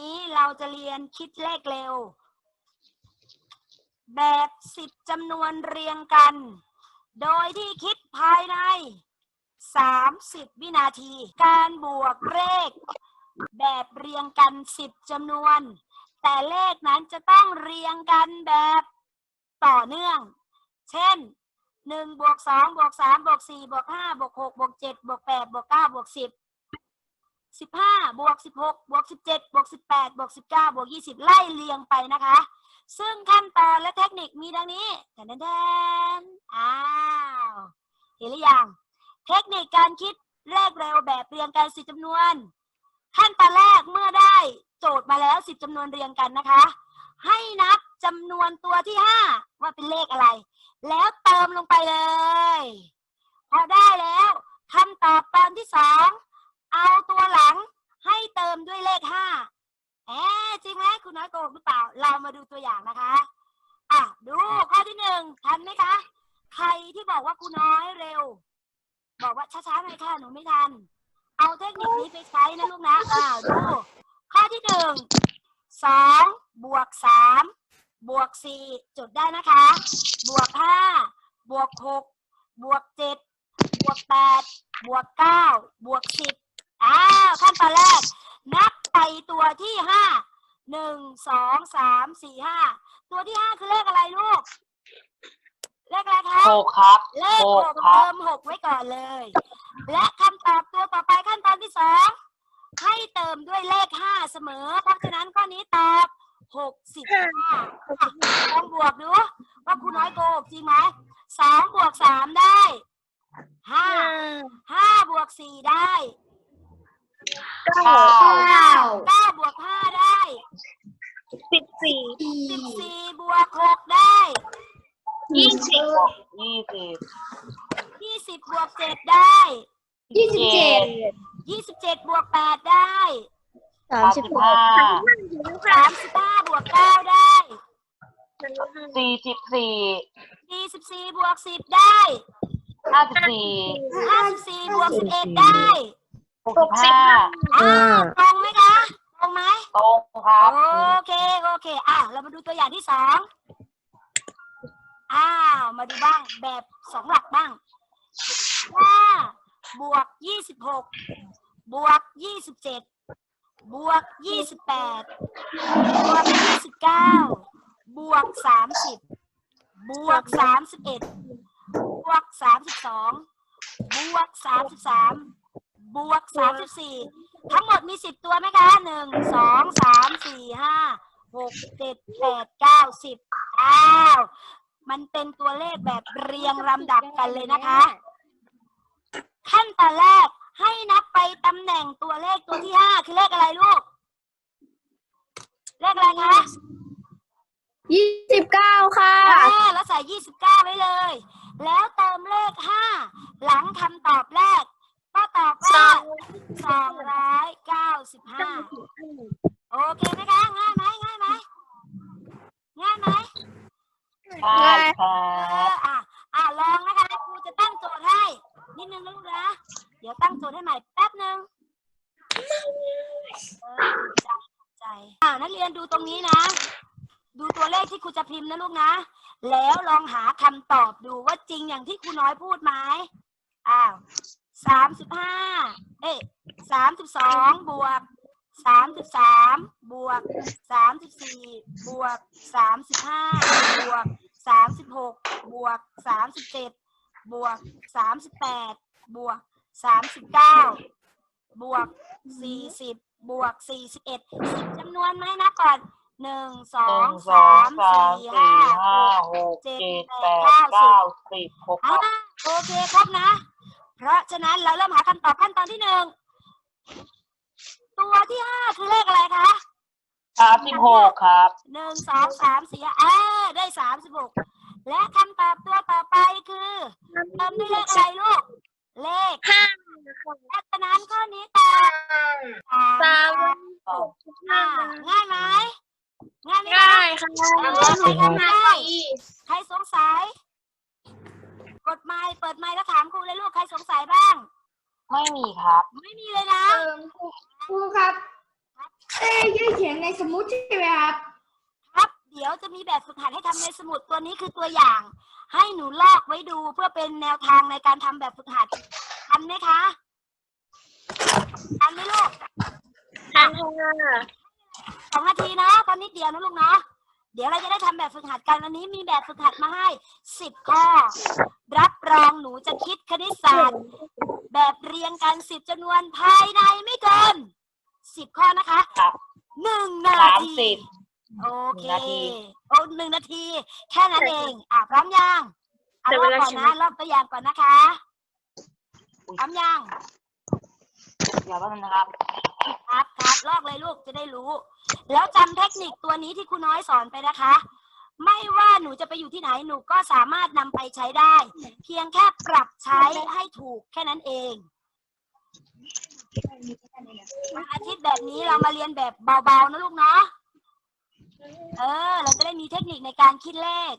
นี้เราจะเรียนคิดเลขเร็ว แบบสิบจำนวนเรียงกัน โดยที่คิดภายใน 30 วินาที การบวกเลข แบบเรียงกัน 10จำนวน แต่เลขนั้นจะต้องเรียงกันแบบต่อเนื่อง เช่น1บวก2บวก3บวก4บวก5บวก6บวก7บวก8บวก9บวก10 สิบห้าบวกสิบหกบวกสิบเจ็ดบวกสิบแปดบวกสิบเก้าบวกยี่สิบไล่เรียงไปนะคะ ซึ่งขั้นตอนและเทคนิคมีดังนี้แทนแทนอ้าวเห็นหรือยังเทคนิคการคิดเลขเร็วแบบเรียงกันสิบจำนวน ขั้นตอนแรกเมื่อได้โจทย์มาแล้วสิบจำนวนเรียงกันนะคะ ให้นับจำนวนตัวที่ห้าว่าเป็นเลขอะไร แล้วเติมลงไปเลย พอได้แล้วคำตอบตอนที่สอง เอาตัวหลังให้เติมด้วยเลขห้าแอะจริงไหมคุณน้อยโกหกหรือเปล่า เรามาดูตัวอย่างนะคะ อะ ดูข้อที่หนึ่งทันไหมคะ ใครที่บอกว่าคุณน้อยเร็ว บอกว่าช้าๆหน่อยค่ะหนูไม่ทัน เอาเทคนิคนี้ไปใช้นะลูกนะอ้าดูข้อที่หนึ่งสองบวกสามบวกสี่จดได้นะคะ บวกห้าบวกหกบวกเจ็ดบวกแปดบวกเก้าบวกสิบ อ้าวขั้นตอนแรก นับไปตัวที่ห้าหนึ่งสองสามสี่ห้าตัวที่ห้าคือเลขอะไรลูก เลขอะไรคะหกครับเลขหหกกครับเติมหกไว้ก่อนเลย และคำตอบตัวต่อไปขั้นตอนที่สองให้เติมด้วยเลขห้าเสมอ เพราะฉะนั้นข้อนี้ตอบหกสิบห้าลองบวกดูว่าคุณน้อยโกหกจริงไหมสองบวกสามได้ห้าห้าบวกสี่ได้ เก้าเก้าบวกห้าได้สิบสี่สิบสี่บวกหกได้ยี่สิบยี่สิบยี่สิบบวกเจ็ดได้ยี่สิบเจ็ดยี่สิบเจ็ดบวกแปดได้สามสิบห้าสามสิบห้าบวกเก้าได้สี่สิบสี่สี่สิบสี่บวกสิบได้ห้าสิบสี่ห้าสิบสี่บวกสิบเอ็ดได้ หกสิบห้าอ้าวตรงไหมคะตรงไหมตรงครับโอเคโอเคอะเรามาดูตัวอย่างที่สองอ้าวมาดูบ้างแบบสองหลักบ้างห้าบวกยี่สิบหกบวกยี่สิบเจ็ดบวกยี่สิบแปดบวกยี่สิบเก้าบวกสามสิบบวกสามสิบเอ็ดบวกสามสิบสองบวกสามสิบสาม บวกสามสิบสี่ทั้งหมดมีสิบตัวไหมคะหนึ่งสองสามสี่ห้าหกเจ็ดแปดเก้าสิบอ้าวมันเป็นตัวเลขแบบเรียงลำดับกันเลยนะคะ ขั้นตอนแรกให้นับไปตำแหน่งตัวเลขตัวที่ห้าคือเลขอะไรลูก เลขอะไรคะยี่สิบเก้าค่ะเออแล้วใส่ยี่สิบเก้าไว้เลย แล้วเติมเลขห้าหลังคำตอบแรก ก็ตอบว่าสองร้อยเก้าสิบห้าโอเคไหมคะง่ายไหมง่ายไหมง่ายไหมใช่ครัเอบออะอะลองนะคะครูจะตั้งโจทย์ให้นิดนึงนะลูกนะเดี๋ยวตั้งโจทย์ให้ใหม่แป๊บนึงเออใจใจอ่านักเรียนดูตรงนี้นะ ดูตัวเลขที่ครูจะพิมพ์นะลูกนะ แล้วลองหาคำตอบดูว่าจริงอย่างที่ครูน้อยพูดไหมอ้าว สามสิบห้าเอ้ยสามสิบสองบวกสามสิบสามบวกสามสิบสี่บวกสามสิบห้าบวกสามสิบหกบวกสามสิบเจ็ดบวกสามสิบแปดบวกสามสิบเก้าบวกสี่สิบบวกสี่สิบเอ็ดสิบจำนวนไหมนะก่อนหนึ่งสอหนึ่งงสอสางมสามสี่สี่ห้าห้าหกหกเจ็เจ็ดดแปแปดดเก้าสิบเก้าสิบหกคอ่ารับโอเคครบนะ เพราะฉะนั้นเราเริ่มหาคำตอบขั้นตอนที่หนึ่งตัวที่ห้าคือเลขอะไรคะสามสิบหกครับหนึ่งสองสามสี่ห้าอ่าได้สามสิบหกและคำตอบตัวต่อไปคือเติมด้วยเลขอะไรลูก เลขห้าเพราะฉะนั้นข้อนี้ตอบสามห้าง่ายไหมง่ายไหมคะง่ายค่ะเออใครทำได้ใครสงสัย กดไมค์เปิดไมค์แล้วถามครูเลยลูกใครสงสัยบ้าง ไม่มีครับ ไม่มีเลยนะ ครูครับเอ้ยยืดเขียนในสมุดใช่ไหมครับ ครับ เดี๋ยวจะมีแบบฝึกหัดให้ทำในสมุดตัวนี้คือตัวอย่าง ให้หนูลอกไว้ดูเพื่อเป็นแนวทางในการทำแบบฝึกหัดทันไหมคะทันไหมลูกทันค่ะสองนาทีเนาะตอนนิดเดียวนะลูกเนาะเดี๋ยวเราจะได้ทำแบบฝึกหัดกันวันนี้มีแบบฝึกหัดมาให้สิบข้อรับรองหนู จะคิดคณิตศาสตร์ แบบเรียงกันสิบจำนวนภายในไม่เกินสิบข้อนะคะครับหนึ่งนาสามทีสิบ โอเคหนึ่งนาที โอ้หนึ่งนาที แค่นั้นเองอะพร้อมยังอะรอบก่อนนะรอบตัวอย่างก่อนนะคะพร้อมยัง เดี๋ยวแป๊บนึงนะครับ ครับครับลอกเลยลูกจะได้รู้ แล้วจำเทคนิคตัวนี้ที่ครูน้อยสอนไปนะคะ ไม่ว่าหนูจะไปอยู่ที่ไหนหนูก็สามารถนำไปใช้ได้ เพียงแค่ปรับใช้ให้ถูกแค่นั้นเองวันอาทิตย์แบบนี้เรามาเรียนแบบเบาๆนะลูกเนาะเออ เราจะได้มีเทคนิคในการคิดเลข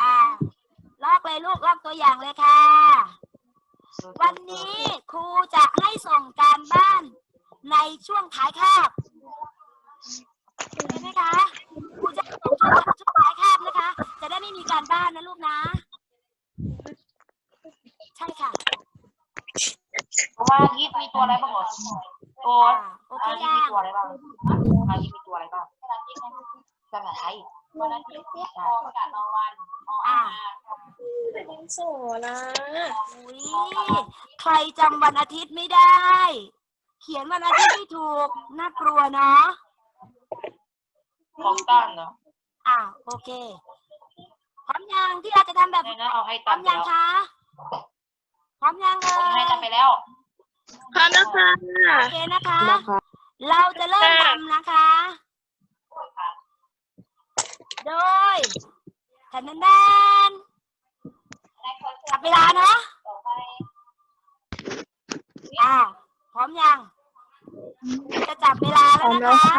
อ่าลอกเลยลูกลอกตัวอย่างเลยค่ะ วันนี้ครูจะให้ส่งการบ้านในช่วงท้ายคาบ ใช่ไหมคะครูจะส่งช่วงช่วงท้ายคาบนะคะ จะได้ไม่มีการบ้านนะลูกนะ ใช่ค่ะวันอาทิตย์มีตัวอะไรบ้างเหรอตัวอ่าโอเควันอาทิตย์ยัมีงตัวอะไรบ้างวันอาทิตย์มีตัวอะไรบ้างภาษาไทยวันอาทิตย์ใช่อ่าเป็นโสนะอุ้ยใครจำวันอาทิตย์ไม่ได้ เขียนวันอาทิตย์ไม่ถูก น่ากลัวเนาะ ของตั้นเนาะอ่าโอเคพร้อมยังที่เราจะทำแบบในนั้นเอาให้พร้อตั้มนไปยังแล้วคะพร้อมยังเอ่ผมให้ตั้นยไปแล้ว พร้อมแล้วค่ะโอเคนะคะเราจะเริ่มทำนะคะ โดยทันนันจับเวลาเนาะอ่าพร้อมยัง จะจับเวลาแล้วนะคะ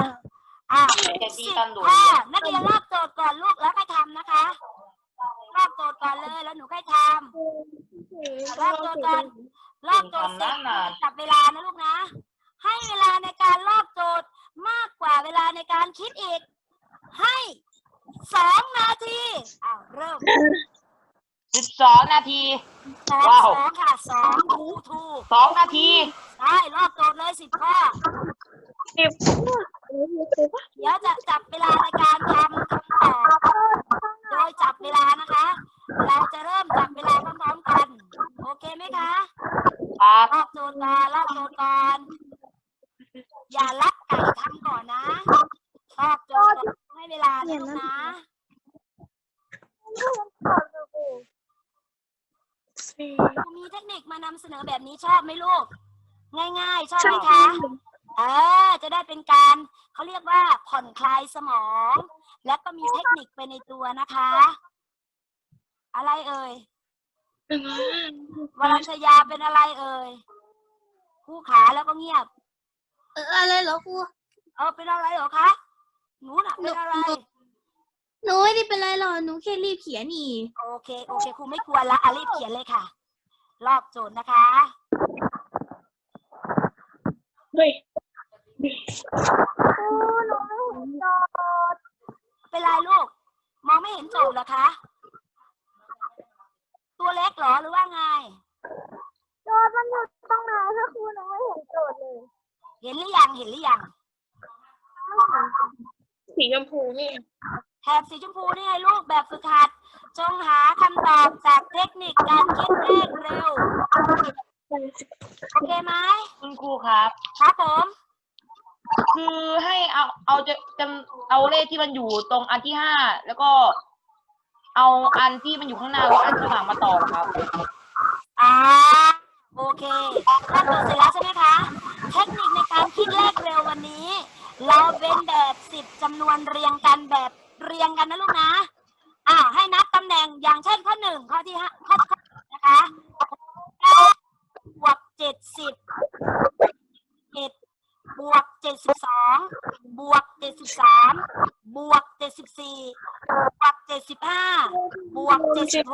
อ่าจะตีสิบตั้นดูข้อนักเรียนรอบโจทย์ก่อนลูกแล้วค่อยทำนะคะรอบโจทย์ก่อนเลยแล้วหนูค่อยทำรอบโจทย์ก่อนรอบโจทย์เสร็จจับเวลานะลูกนะ ให้เวลาในการรอบโจทย์มากกว่าเวลาในการคิดอีก ให้สองนาทีอ้าวเริ่มสิบสองนาทีสองว้าวสองค่ะสองถูกถูกสองนาทีใช่รอบโจทย์เลยสิบข้อสิบ เดี๋ยวจะจับเวลาในการทำคำตอบโดยจับเวลานะคะ เราจะเริ่มจับเวลาพร้อมๆกัน โอเคไหมคะครับรอบโจทย์ก่อนรอบโจทย์ก่อนอย่าลักไก่ทำก่อนนะรอบโจทย์ก่อนให้เวลานะลูกนะมีเทคนิคมานำเสนอแบบนี้ชอบไหมลูก ง่ายๆ ชอบไหมคะเออจะได้เป็นการเขาเรียกว่าผ่อนคลายสมอง และก็มีเทคนิคไปในตัวนะคะ อะไรเอ่ยวรัญชยาเป็นอะไรเอ่ยคู่ขาแล้วก็เงียบ เอออะไรเหรอครูเออเป็นอะไรเหรอคะหนูน่ะเป็นอะไรหนูไม่ได้เป็นไรหรอกหนูแค่รีบเขียนนี่โอเคโอเคครูไม่กวนละอารีบเขียนเลยค่ะ รอบโจทย์นะคะ เฮ้ย เป็นไรลูก มองไม่เห็นโจทย์เหรอคะ ตัวเล็กเหรอหรือว่าไง โจทย์มันอยู่ตรงไหนคะครูหนูไม่เห็นโจทย์เลยเห็นหรือยังเห็นหรือยังสีชมพูนี่ แถบสีชมพูนี่ไงลูกแบบฝึกหัด จงหาคำตอบจากเทคนิคการคิดเลขเร็ว โอเคไหมคุณครูครับ ครับผม คือให้เอาเอาจะจำเอาเลขที่มันอยู่ตรงอันที่ห้าแล้วก็ เอาอันที่มันอยู่ข้างหน้าแล้วอันข้างหลังมาต่อเหรอครับ อ่าโอเครอบโจทย์เสร็จแล้วใช่ไหมคะ เทคนิคในการคิดเลขเร็ววันนี้ เราเป็นแบบสิบจำนวนเรียงกันแบบเรียงกันนะลูกนะ อ่า ให้นับตำแหน่งอย่างเช่นข้อหนึ่งข้อที่ห้าข้อข้อนะคะบวกเจ็ดสิบเจ็ดบวกเจ็ดสิบสองบวกเจ็ดสิบสามบวกเจ็ดสิบสี่บวกเจ็ด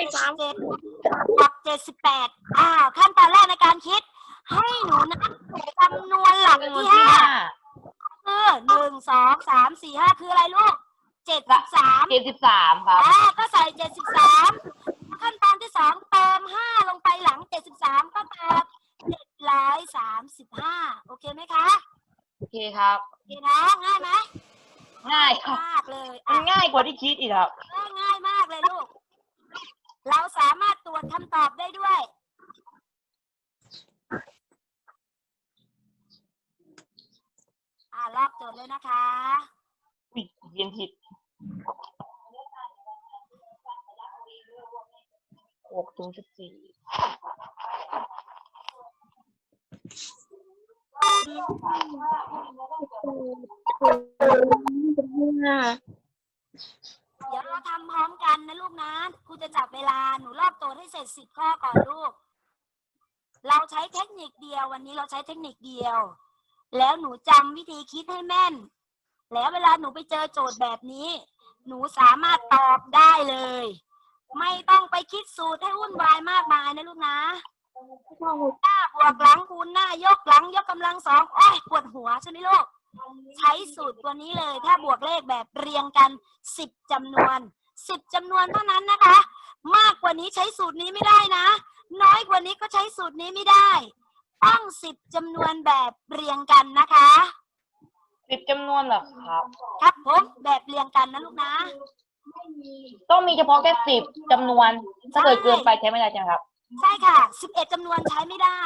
สิบห้าบวกเจ็ดสิบหกบวกเจ็ดสิบเจ็ดบวกเจ็ดสิบแปดอ้าวขั้นตอนแรกในการคิด ให้หนูนับจำนวนหลักจำนวนที่ที่ห้าห้าคือหนึ่งสองสามสี่ห้าคืออะไรลูกเจ็ดสิบสามเจ็ดสิบสามครับอ่าก็ใส่เจ็ดสิบสามขั้นตอนที่สองเติมห้าลงไปหลังเจ็ดสิบสามก็เติมเจ็ดร้อยสามสิบห้าโอเคไหมคะโอเคครับโอเคนะง่ายไหมง่ายครับมากเลยมัอะนง่ายกว่าที่คิดอีกครับ ง่ายมากเลยลูก เราสามารถตรวจคำตอบได้ด้วย อ่าลอกโจทย์เลยนะคะ อุ๊ยเรียนผิดหกถึงสิบสี่เดี๋ยวเรา ทำพร้อมกันนะลูกนะครูจะจับเวลาหนูรอบโจทย์ให้เสร็จสิบข้อก่อนลูก เราใช้เทคนิคเดียววันนี้เราใช้เทคนิคเดียว แล้วหนูจำวิธีคิดให้แม่น แล้วเวลาหนูไปเจอโจทย์แบบนี้ หนูสามารถตอบได้เลย ไม่ต้องไปคิดสูตรให้วุ่นวายมากมายนะลูกนะหน้าบวกหลังคูณหน้ายกหลังยกกำลังสองโอ้ยปวดหัวใช่ไหมลูก ใช้สูตรตัวนี้เลย ถ้าบวกเลขแบบเรียงกันสิบจำนวนสิบจำนวนเท่านั้นนะคะ มากกว่านี้ใช้สูตรนี้ไม่ได้นะ น้อยกว่านี้ก็ใช้สูตรนี้ไม่ได้ ต้องสิบจำนวนแบบเรียงกันนะคะ สิบจำนวนเหรอครับ ครับผมแบบเรียงกันนะลูกนะ ต้องมีเฉพาะแค่สิบจำนวน ถ้าเกิดเกินไปใช้ไม่ได้ใช่ไหมครับ ใช่ค่ะสิบเอ็ดจำนวนใช้ไม่ได้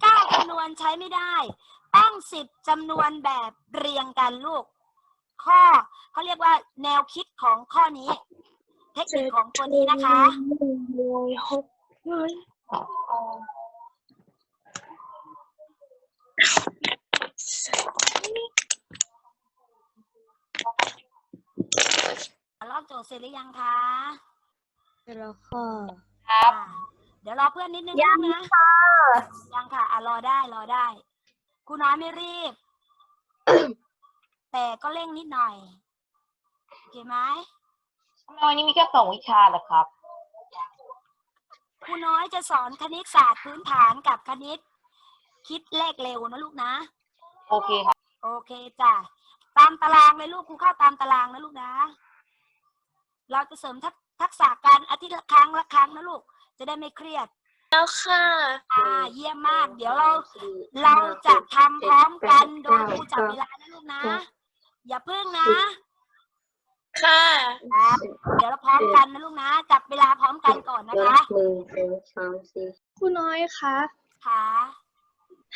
เก้าจำนวนใช้ไม่ได้ต้ องสิบจำนวนแบบเรียงกันลูก ข้อเขาเรียกว่าแนวคิดของข้อนี้ เทคนิคของตัวนี้นะคะรอบโจทย์เสร็จหรือยังคะแล้วค่ะครับอ่าเดี๋ยวรอเพื่อนนิดนึงยังนะยังค่ะอะรอได้รอได้ ครูน้อยไม่รีบ แต่ก็เร่งนิดหน่อยโอเคไหมทำไมวันนี้มีแค่สองวิชาเหรอครับครูน้อยจะสอนคณิตศาสตร์พื้นฐานกับคณิต คิดเลขเร็วนะลูกนะ โอเคครับ โอเคจ้ะตามตารางเลยลูกครูเข้าตามตารางนะลูกนะ เราจะเสริมทักทักษะการอาทิตย์ละครั้งละครั้งนะลูก จะได้ไม่เครียด แล้วค่ะ อ่าเยี่ยมมาก เดี๋ยวเราเราจะทำพร้อมกันโดยครูจับเวลานะลูกนะ อย่าพึ่งนะค่ะครับเดี๋ยวเราพร้อมกันนะลูกนะ จับเวลาพร้อมกันก่อนนะคะหนึ่งสองสามสี่ครูน้อยคะ ค่ะ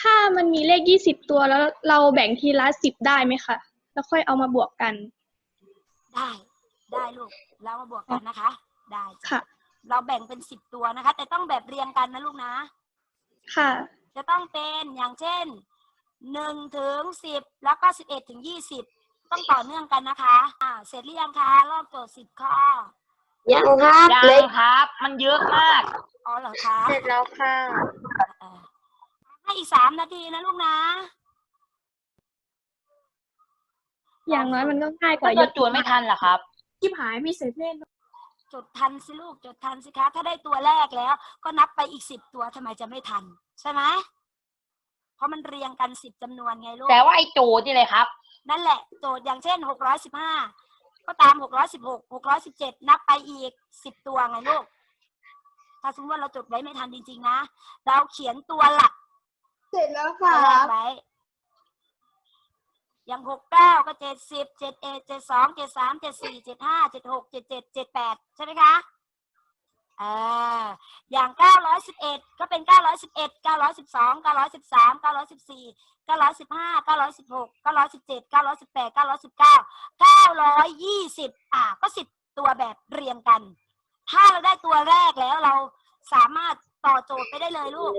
ถ้ามันมีเลขยี่สิบตัวแล้วเราแบ่งทีละสิบได้ไหมคะ แล้วค่อยเอามาบวกกัน ได้ ได้ลูก เรามาบวกกันนะคะ ได้จ้ะ ค่ะ เราแบ่งเป็นสิบตัวนะคะ แต่ต้องแบบเรียงกันนะลูกนะ ค่ะ จะต้องเป็นอย่างเช่นหนึ่งถึงสิบแล้วก็สิบเอ็ดถึงยี่สิบต้องต่อเนื่องกันนะคะอ่าเสร็จหรือยังคะรอบโจทย์สิบข้อยังครับยัเล็งกครับ มันเยอะมาก อ๋อเหรอคะเสร็จแล้วค่ะ เออให้อีกสามนาทีนะลูกนะ อย่างน้อยมันก็ง่ายกถ้าว่าเยเกิดอะจวนไม่ทันเหรอครับทิบหายไม่เสร็จแน่นอน จดทันสิลูกจดทันสิคะ ถ้าได้ตัวแรกแล้ว ก็นับไปอีกสิบตัวทำไมจะไม่ทัน ใช่ไหมเพราะมันเรียงกันสิบจำนวนไงลูกแต่ว่าไอ้โจทย์นี่เลยครับ นั่นแหละโจทย์อย่างเช่นหกร้อยสิบห้าก็ตามหกร้อยสิบหกหกร้อยสิบเจ็ดนับไปอีกสิบตัวไงลูก ถ้าสมมติว่าเราจดไว้ไม่ทันจริง ๆ นะ เราเขียนตัวหลักเสร็จแล้วตัวค่ะแรกไว้ อย่างหกเก้าก็เจ็ดสิบเจ็ดเอ็ดเจ็ดสองเจ็ดสามเจ็ดสี่เจ็ดห้าเจ็ดหกเจ็ดเจ็ดเจ็ดแปดใช่ไหมคะเอ่าอย่างเก้าร้อยสิบเอ็ดก็เป็นเก้าร้อยสิบเอ็ดเก้าร้อยสิบสองเก้าร้อยสิบสามเก้าร้อยสิบสี่เก้าร้อยสิบห้าเก้าร้อยสิบหกเก้าร้อยสิบเจ็ดเก้าร้อยสิบแปดเก้าร้อยสิบเก้าเก้าร้อยยี่สิบอ่าก็สิบตัวแบบเรียงกัน ถ้าเราได้ตัวแรกแล้วเราสามารถต่อโจทย์ไปได้เลยลูก